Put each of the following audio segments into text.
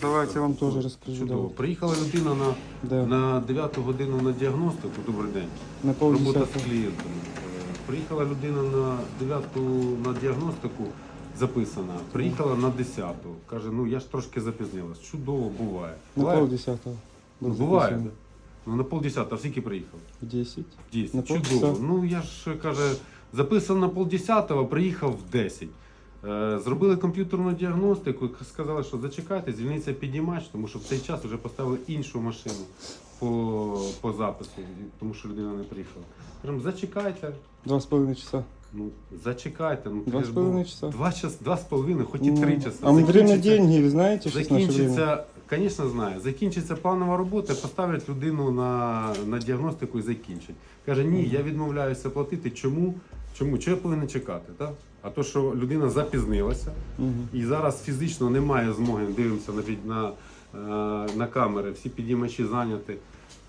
Давайте я вам теж розкажу. Чудово. давай. Приїхала людина на, Да. на 9 годину на діагностику. Добрий день. На Робота з клієнтами. Е, Приїхала людина на 9 на діагностику записана. Приїхала на 10. Каже, ну я ж трошки запізнилась. Чудово, буває. На Буває? пол десятого. Ну, буває. Ну на полдесятого, а скільки приїхав? В 10. Дійсно, На чудово. полчаса. Ну я ж каже, записав на полдесятого, приїхав в 10. Е, Зробили комп'ютерну діагностику сказали, що зачекайте, звільниться піднімач, тому що в цей час вже поставили іншу машину по, по запису, тому що людина не приїхала. Кажемо, зачекайте. Два с половиной часа. Ну, зачекайте. Ну, Два половиной було. часа. Два, час, два з половиною, хоч і Ну, три часа. А мы время деньги, с наше время? Закінчиться, звісно, знаю. Закінчиться планова робота, поставлять людину на, на діагностику і закінчать. Каже, ні, я відмовляюся платити. Чому? Чому? Чого я повинен чекати? Так? А то, що людина запізнилася і зараз фізично немає змоги, дивимося на, на, е, на камери, всі підіймачі зайняті.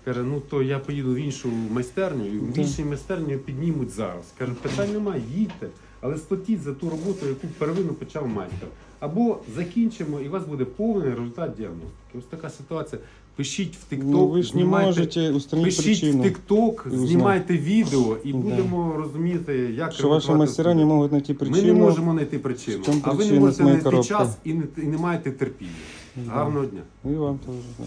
Каже, ну то я поїду в іншу майстерню, і в іншій майстерні піднімуть зараз. Каже, питань немає, їдьте, але сплатіть за ту роботу, яку первинну почав майстер. Або закінчимо, і у вас буде повний результат діагностики. Ось така ситуація. Пишіть в TikTok, Ну же не знімайте, можете пишіть причину, в TikTok, знімайте відео, і будемо розуміти, як ваши ремонтувати мастера не студію. могут найти Ми не можемо знайти причину, а ви не можете знайти час і не, і не маєте терпіння. Гарного дня. И вам. Да.